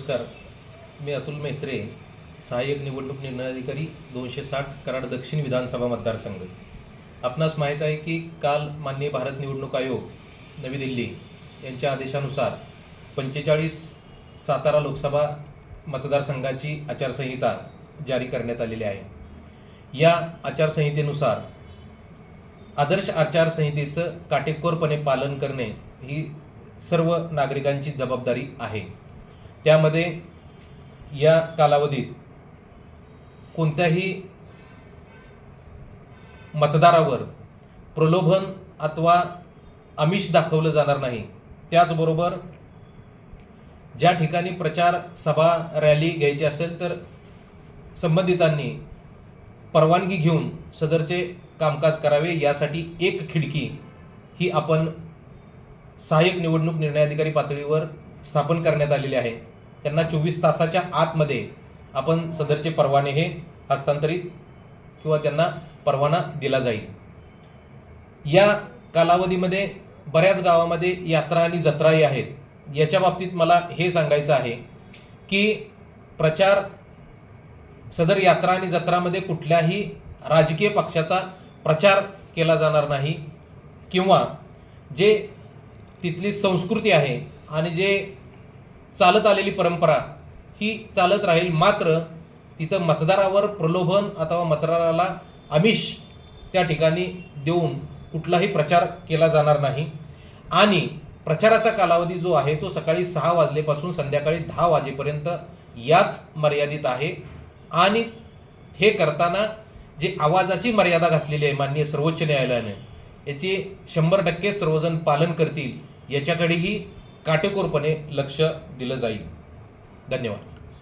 नमस्कार. मी अतुल मेहत्रे सहाय्यक निवडणूक निर्णय अधिकारी दोनशे साठ कराड दक्षिण विधानसभा मतदारसंघ. आपणास माहीत आहे की काल माननीय भारत निवडणूक आयोग नवी दिल्ली यांच्या आदेशानुसार पंचेचाळीस सातारा लोकसभा मतदारसंघाची आचारसंहिता जारी करण्यात आलेली आहे. या आचारसंहितेनुसार आदर्श आचारसंहितेचं काटेकोरपणे पालन करणे ही सर्व नागरिकांची जबाबदारी आहे. त्यामध्ये या कालावधीत कोणत्याही मतदारावर प्रलोभन अथवा आमिष दाखवलं जाणार नाही. त्याचबरोबर ज्या ठिकाणी प्रचार सभा रॅली घ्यायची असेल तर संबंधितांनी परवानगी घेऊन सदरचे कामकाज करावे. यासाठी एक खिडकी ही आपण सहाय्यक निवडणूक निर्णय अधिकारी पातळीवर स्थापन करण्यात आलेली आहे. त्यांना चोवीस तासाच्या आतमध्ये आपण सदरचे परवाने हे हस्तांतरित किंवा त्यांना परवाना दिला जाईल. या कालावधीमध्ये बऱ्याच गावामध्ये यात्रा आणि जत्राही आहेत. याच्या बाबतीत मला हे सांगायचं आहे की प्रचार सदर यात्रा आणि जत्रामध्ये कुठल्याही राजकीय पक्षाचा प्रचार केला जाणार नाही किंवा जे तिथली संस्कृती आहे आणि जे चालत आलेली परंपरा ही चालत राहील मात्र तिथं मतदारावर प्रलोभन अथवा मतदाराला आमिष त्या ठिकाणी देऊन कुठलाही प्रचार केला जाणार नाही. आणि प्रचाराचा कालावधी जो आहे तो सकाळी सहा वाजलेपासून संध्याकाळी दहा वाजेपर्यंत याच मर्यादित आहे. आणि हे करताना जे आवाजाची मर्यादा घातलेली आहे माननीय सर्वोच्च न्यायालयाने याचे शंभर टक्के सर्वजण पालन करतील याच्याकडेही काटेकोरपणे लक्ष दिलं जाईल. धन्यवाद.